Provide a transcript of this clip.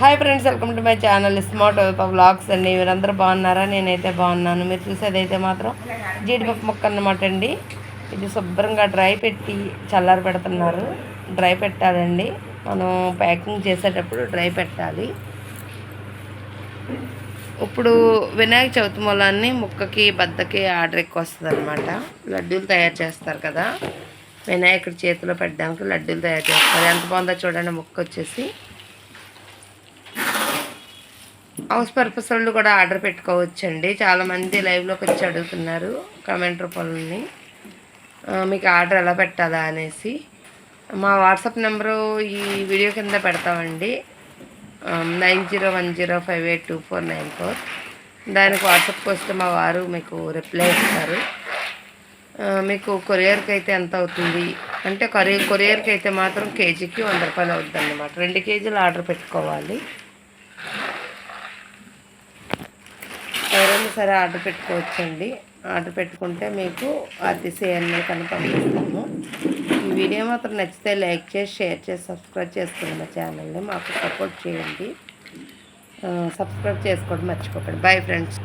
Hi friends welcome to my channel smart blogs అండి. మీరందరూ బాగున్నారా? నేనైతే బాగున్నాను. మీరు చూసేదైతే మాత్రం జీడిపప్పు మొక్క అన్నమాట అండి. ఇది శుభ్రంగా డ్రై పెట్టి చల్లారి పెడుతున్నారు. డ్రై పెట్టాలండి. మనం ప్యాకింగ్ చేసేటప్పుడు డ్రై పెట్టాలి. ఇప్పుడు వినాయక చవితి మూలాన్ని ముక్కకి బద్దకి ఆర్డర్ ఎక్కువ వస్తుంది అనమాట లడ్డూలు తయారు చేస్తారు కదా. వినాయకుడి చేతిలో పెట్టడానికి లడ్డూలు తయారు చేస్తారు. ఎంత బాగుందో చూడండి ముక్క వచ్చేసి. హౌస్ పర్పస్ వాళ్ళు కూడా ఆర్డర్ పెట్టుకోవచ్చండి. చాలామంది లైవ్లోకి వచ్చి అడుగుతున్నారు కమెంట్ రూపంలోని. మీకు ఆర్డర్ ఎలా పెట్టాలా అనేసి. మా వాట్సాప్ నెంబరు ఈ వీడియో కింద పెడతామండి. Nine zero one zero five eight two four nine four. దానికి వాట్సాప్కి వస్తే మా వారు మీకు రిప్లై ఇస్తారు. మీకు కొరియర్కి అయితే ఎంత అవుతుంది? అంటే కొరియర్ కొరియర్కి అయితే మాత్రం కేజీకి వంద రూపాయలు అవుతుంది అన్నమాట రెండు కేజీలు ఆర్డర్ పెట్టుకోవాలి. ఎవరైనా సరే ఆర్డర్ పెట్టుకోవచ్చండి. ఆర్డర్ పెట్టుకుంటే మీకు అది కనుక పంపిస్తాము. ఈ వీడియో మాత్రం నచ్చితే లైక్ చేసి షేర్ చేసి సబ్స్క్రైబ్ చేసుకోండి మా ఛానల్ని మాకు సపోర్ట్ చేయండి. సబ్స్క్రైబ్ చేసుకోవడం మర్చిపోకండి. Bye friends.